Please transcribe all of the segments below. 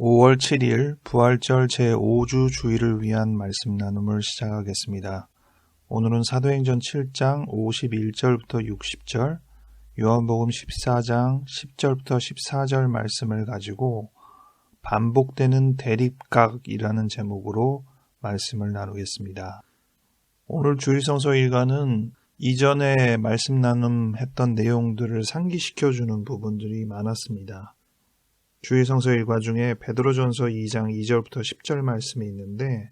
5월 7일 부활절 제5주 주일을 위한 말씀 나눔을 시작하겠습니다. 오늘은 사도행전 7장 51절부터 60절, 요한복음 14장 10절부터 14절 말씀을 가지고 반복되는 대립각이라는 제목으로 말씀을 나누겠습니다. 오늘 주일성서 일과는 이전에 말씀 나눔했던 내용들을 상기시켜주는 부분들이 많았습니다. 주의성서 일과 중에 베드로전서 2장 2절부터 10절 말씀이 있는데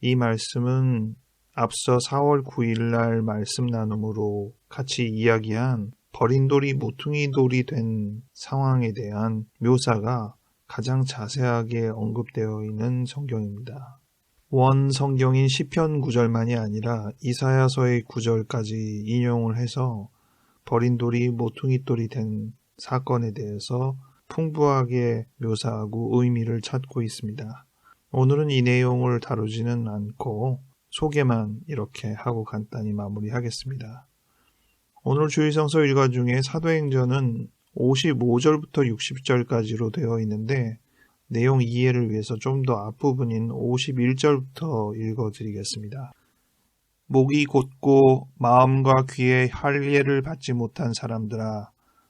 이 말씀은 앞서 4월 9일 날 말씀 나눔으로 같이 이야기한 버린 돌이 모퉁이 돌이 된 상황에 대한 묘사가 가장 자세하게 언급되어 있는 성경입니다. 원 성경인 시편 구절만이 아니라 이사야서의 구절까지 인용을 해서 버린 돌이 모퉁이 돌이 된 사건에 대해서 풍부하게 묘사하고 의미를 찾고 있습니다. 오늘은 이 내용을 다루지는 않고 소개만 이렇게 하고 간단히 마무리하겠습니다. 오늘 주의성서 일과 중에 사도행전은 55절부터 60절까지로 되어 있는데 내용 이해를 위해서 좀 더 앞부분인 51절부터 읽어 드리겠습니다. 목이 곧고 마음과 귀에 할례를 받지 못한 사람들아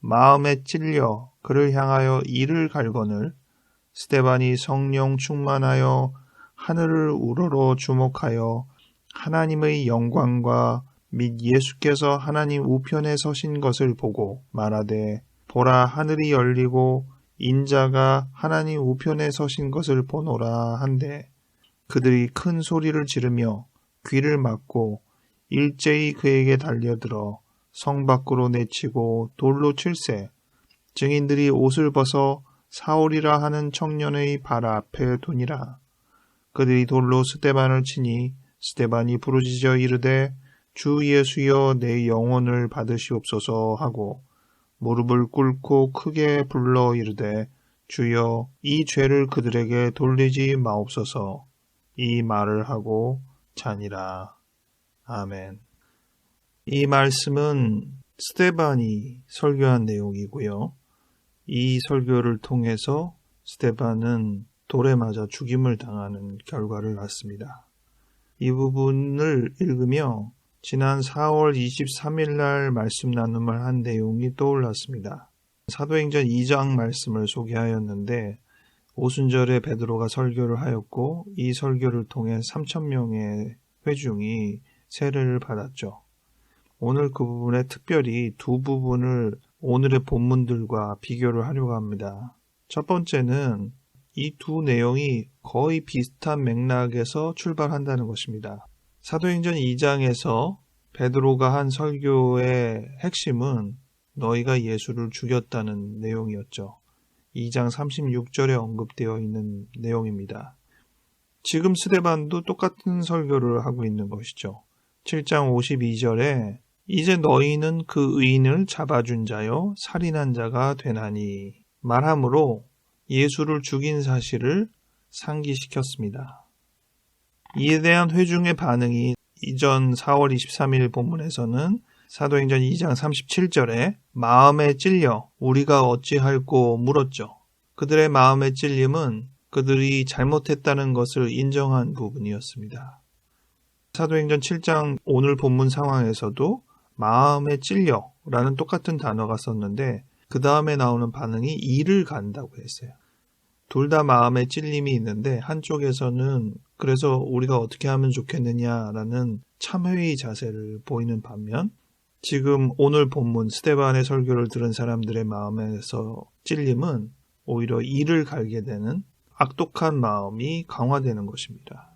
마음에 찔려 그를 향하여 이를 갈거늘 스테반이 성령 충만하여 하늘을 우러러 주목하여 하나님의 영광과 및 예수께서 하나님 우편에 서신 것을 보고 말하되 보라 하늘이 열리고 인자가 하나님 우편에 서신 것을 보노라 한데 그들이 큰 소리를 지르며 귀를 막고 일제히 그에게 달려들어 성 밖으로 내치고 돌로 칠세 증인들이 옷을 벗어 사울이라 하는 청년의 발 앞에 두니라 그들이 돌로 스테반을 치니 스테반이 부르짖어 이르되 주 예수여 내 영혼을 받으시옵소서 하고 무릎을 꿇고 크게 불러 이르되 주여 이 죄를 그들에게 돌리지 마옵소서 이 말을 하고 자니라. 아멘. 이 말씀은 스테반이 설교한 내용이고요. 이 설교를 통해서 스테반은 돌에 맞아 죽임을 당하는 결과를 낳습니다. 이 부분을 읽으며 지난 4월 23일 날 말씀 나눔을 한 내용이 떠올랐습니다. 사도행전 2장 말씀을 소개하였는데 오순절에 베드로가 설교를 하였고 이 설교를 통해 3천 명의 회중이 세례를 받았죠. 오늘 그 부분에 특별히 두 부분을 오늘의 본문들과 비교를 하려고 합니다. 첫 번째는 이 두 내용이 거의 비슷한 맥락에서 출발한다는 것입니다. 사도행전 2장에서 베드로가 한 설교의 핵심은 너희가 예수를 죽였다는 내용이었죠. 2장 36절에 언급되어 있는 내용입니다. 지금 스데반도 똑같은 설교를 하고 있는 것이죠. 7장 52절에 이제 너희는 그 의인을 잡아준 자요 살인한 자가 되나니 말함으로 예수를 죽인 사실을 상기시켰습니다. 이에 대한 회중의 반응이 이전 4월 23일 본문에서는 사도행전 2장 37절에 마음에 찔려 우리가 어찌할꼬 물었죠. 그들의 마음의 찔림은 그들이 잘못했다는 것을 인정한 부분이었습니다. 사도행전 7장 오늘 본문 상황에서도 마음에 찔려 라는 똑같은 단어가 썼는데 그 다음에 나오는 반응이 이를 간다고 했어요. 둘 다 마음에 찔림이 있는데 한쪽에서는 그래서 우리가 어떻게 하면 좋겠느냐라는 참회의 자세를 보이는 반면 지금 오늘 본문 스테반의 설교를 들은 사람들의 마음에서 찔림은 오히려 이를 갈게 되는 악독한 마음이 강화되는 것입니다.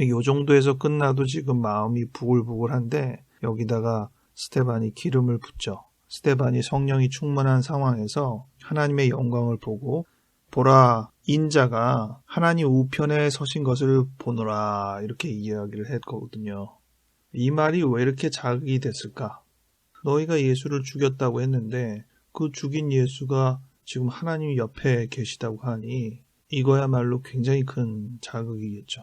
이 정도에서 끝나도 지금 마음이 부글부글한데 여기다가 스테반이 기름을 붓죠. 스테반이 성령이 충만한 상황에서 하나님의 영광을 보고 보라 인자가 하나님 우편에 서신 것을 보노라 이렇게 이야기를 했거든요. 이 말이 왜 이렇게 자극이 됐을까? 너희가 예수를 죽였다고 했는데 그 죽인 예수가 지금 하나님 옆에 계시다고 하니 이거야말로 굉장히 큰 자극이겠죠.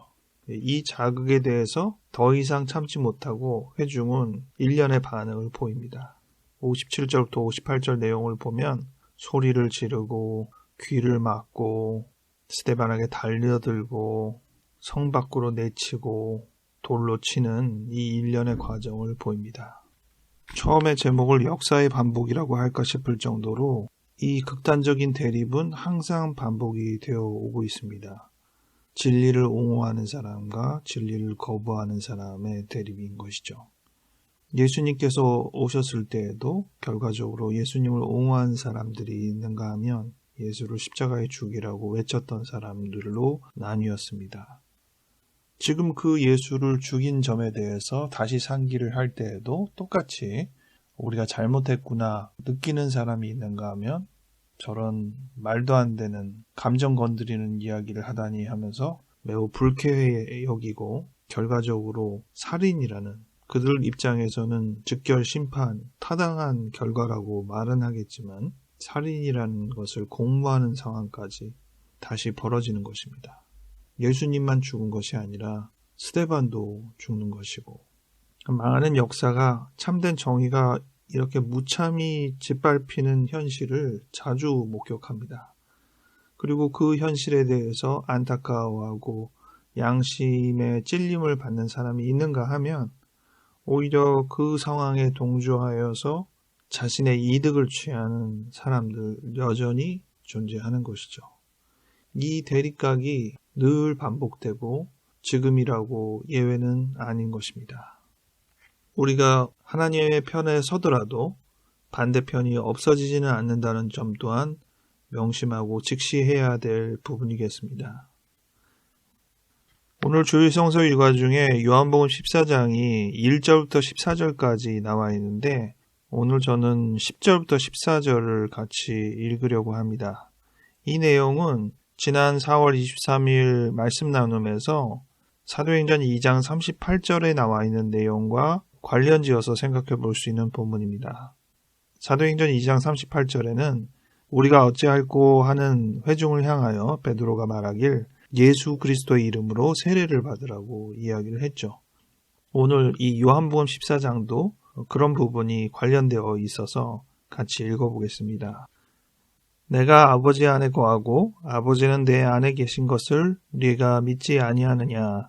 이 자극에 대해서 더 이상 참지 못하고 회중은 일련의 반응을 보입니다. 57절부터 58절 내용을 보면 소리를 지르고 귀를 막고 스테반에게 달려들고 성 밖으로 내치고 돌로 치는 이 일련의 과정을 보입니다. 처음에 제목을 역사의 반복이라고 할까 싶을 정도로 이 극단적인 대립은 항상 반복이 되어 오고 있습니다. 진리를 옹호하는 사람과 진리를 거부하는 사람의 대립인 것이죠. 예수님께서 오셨을 때에도 결과적으로 예수님을 옹호한 사람들이 있는가 하면 예수를 십자가에 죽이라고 외쳤던 사람들로 나뉘었습니다. 지금 그 예수를 죽인 점에 대해서 다시 상기를 할 때에도 똑같이 우리가 잘못했구나 느끼는 사람이 있는가 하면 저런 말도 안 되는 감정 건드리는 이야기를 하다니 하면서 매우 불쾌해 여기고 결과적으로 살인이라는 그들 입장에서는 즉결 심판, 타당한 결과라고 말은 하겠지만 살인이라는 것을 공모하는 상황까지 다시 벌어지는 것입니다. 예수님만 죽은 것이 아니라 스테반도 죽는 것이고 많은 역사가 참된 정의가 이렇게 무참히 짓밟히는 현실을 자주 목격합니다. 그리고 그 현실에 대해서 안타까워하고 양심의 찔림을 받는 사람이 있는가 하면 오히려 그 상황에 동조하여서 자신의 이득을 취하는 사람들 여전히 존재하는 것이죠. 이 대립각이 늘 반복되고 지금이라고 예외는 아닌 것입니다. 우리가 하나님의 편에 서더라도 반대편이 없어지지는 않는다는 점 또한 명심하고 직시해야 될 부분이겠습니다. 오늘 주일 성서 일과 중에 요한복음 14장이 1절부터 14절까지 나와 있는데 오늘 저는 10절부터 14절을 같이 읽으려고 합니다. 이 내용은 지난 4월 23일 말씀 나눔에서 사도행전 2장 38절에 나와 있는 내용과 관련 지어서 생각해 볼 수 있는 본문입니다. 사도행전 2장 38절에는 우리가 어찌할꼬 하는 회중을 향하여 베드로가 말하길 예수 그리스도의 이름으로 세례를 받으라고 이야기를 했죠. 오늘 이 요한복음 14장도 그런 부분이 관련되어 있어서 같이 읽어보겠습니다. 내가 아버지 안에 거하고 아버지는 내 안에 계신 것을 네가 믿지 아니하느냐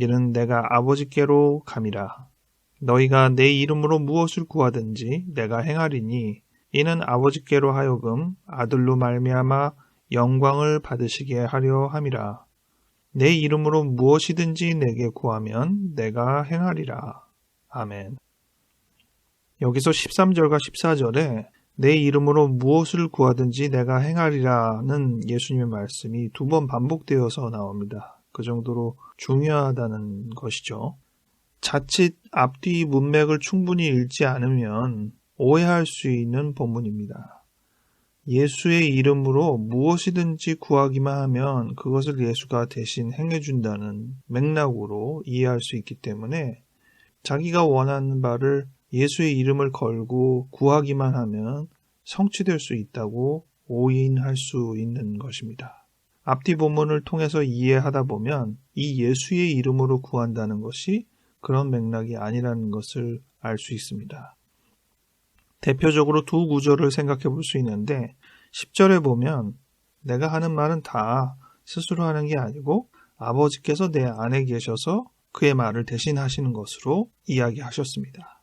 이는 내가 아버지께로 감이라. 너희가 내 이름으로 무엇을 구하든지 내가 행하리니 이는 아버지께로 하여금 아들로 말미암아 영광을 받으시게 하려 함이라. 내 이름으로 무엇이든지 내게 구하면 내가 행하리라. 아멘. 여기서 13절과 14절에 내 이름으로 무엇을 구하든지 내가 행하리라는 예수님의 말씀이 두 번 반복되어서 나옵니다. 그 정도로 중요하다는 것이죠. 자칫 앞뒤 문맥을 충분히 읽지 않으면 오해할 수 있는 본문입니다. 예수의 이름으로 무엇이든지 구하기만 하면 그것을 예수가 대신 행해준다는 맥락으로 이해할 수 있기 때문에 자기가 원하는 바를 예수의 이름을 걸고 구하기만 하면 성취될 수 있다고 오인할 수 있는 것입니다. 앞뒤 본문을 통해서 이해하다 보면 이 예수의 이름으로 구한다는 것이 그런 맥락이 아니라는 것을 알 수 있습니다. 대표적으로 두 구절을 생각해 볼 수 있는데 10절에 보면 내가 하는 말은 다 스스로 하는 게 아니고 아버지께서 내 안에 계셔서 그의 말을 대신하시는 것으로 이야기하셨습니다.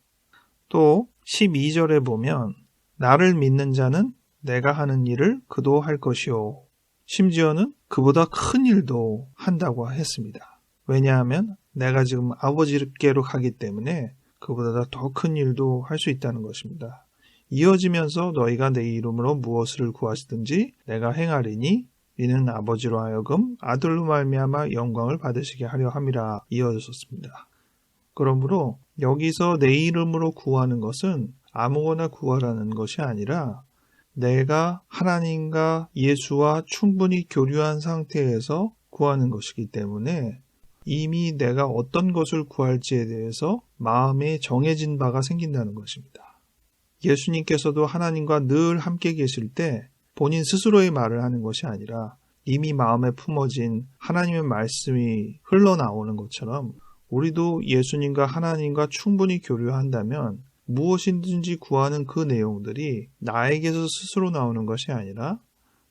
또 12절에 보면 나를 믿는 자는 내가 하는 일을 그도 할 것이요 심지어는 그보다 큰 일도 한다고 했습니다. 왜냐하면 내가 지금 아버지께로 가기 때문에 그보다 더 큰 일도 할 수 있다는 것입니다. 이어지면서 너희가 내 이름으로 무엇을 구하시든지 내가 행하리니 이는 아버지로 하여금 아들로 말미암아 영광을 받으시게 하려 함이라 이어졌습니다. 그러므로 여기서 내 이름으로 구하는 것은 아무거나 구하라는 것이 아니라 내가 하나님과 예수와 충분히 교류한 상태에서 구하는 것이기 때문에 이미 내가 어떤 것을 구할지에 대해서 마음에 정해진 바가 생긴다는 것입니다. 예수님께서도 하나님과 늘 함께 계실 때 본인 스스로의 말을 하는 것이 아니라 이미 마음에 품어진 하나님의 말씀이 흘러나오는 것처럼 우리도 예수님과 하나님과 충분히 교류한다면 무엇이든지 구하는 그 내용들이 나에게서 스스로 나오는 것이 아니라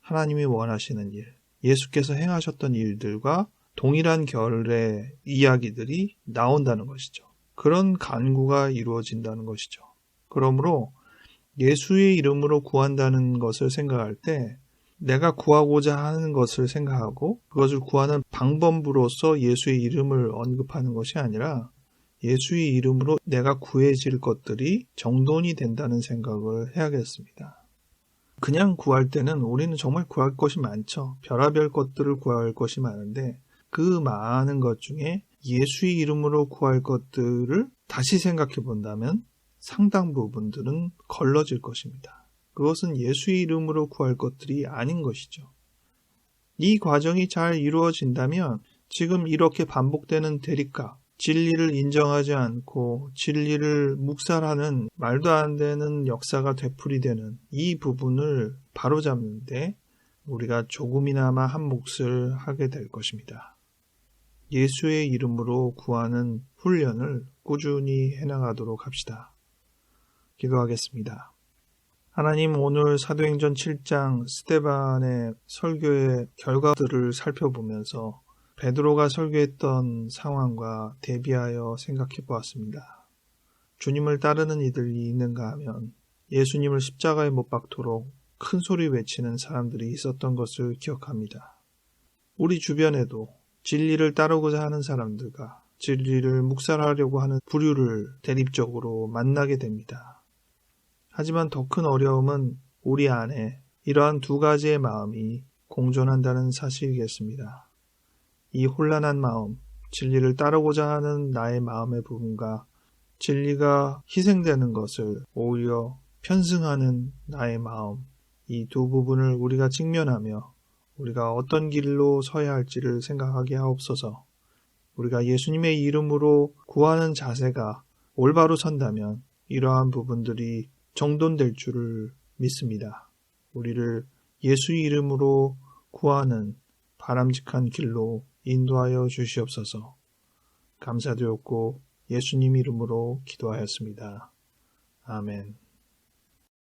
하나님이 원하시는 일, 예수께서 행하셨던 일들과 동일한 결의 이야기들이 나온다는 것이죠. 그런 간구가 이루어진다는 것이죠. 그러므로 예수의 이름으로 구한다는 것을 생각할 때 내가 구하고자 하는 것을 생각하고 그것을 구하는 방법으로서 예수의 이름을 언급하는 것이 아니라 예수의 이름으로 내가 구해질 것들이 정돈이 된다는 생각을 해야겠습니다. 그냥 구할 때는 우리는 정말 구할 것이 많죠. 별하별 것들을 구할 것이 많은데 그 많은 것 중에 예수의 이름으로 구할 것들을 다시 생각해 본다면 상당 부분들은 걸러질 것입니다. 그것은 예수의 이름으로 구할 것들이 아닌 것이죠. 이 과정이 잘 이루어진다면 지금 이렇게 반복되는 대립각, 진리를 인정하지 않고 진리를 묵살하는 말도 안 되는 역사가 되풀이되는 이 부분을 바로잡는데 우리가 조금이나마 한 몫을 하게 될 것입니다. 예수의 이름으로 구하는 훈련을 꾸준히 해나가도록 합시다. 기도하겠습니다. 하나님 오늘 사도행전 7장 스테반의 설교의 결과들을 살펴보면서 베드로가 설교했던 상황과 대비하여 생각해 보았습니다. 주님을 따르는 이들이 있는가 하면 예수님을 십자가에 못 박도록 큰 소리 외치는 사람들이 있었던 것을 기억합니다. 우리 주변에도 진리를 따르고자 하는 사람들과 진리를 묵살하려고 하는 부류를 대립적으로 만나게 됩니다. 하지만 더 큰 어려움은 우리 안에 이러한 두 가지의 마음이 공존한다는 사실이겠습니다. 이 혼란한 마음, 진리를 따르고자 하는 나의 마음의 부분과 진리가 희생되는 것을 오히려 편승하는 나의 마음, 이 두 부분을 우리가 직면하며 우리가 어떤 길로 서야 할지를 생각하게 하옵소서. 우리가 예수님의 이름으로 구하는 자세가 올바로 선다면 이러한 부분들이 정돈될 줄을 믿습니다. 우리를 예수 이름으로 구하는 바람직한 길로 인도하여 주시옵소서. 감사드렸고 예수님 이름으로 기도하였습니다. 아멘.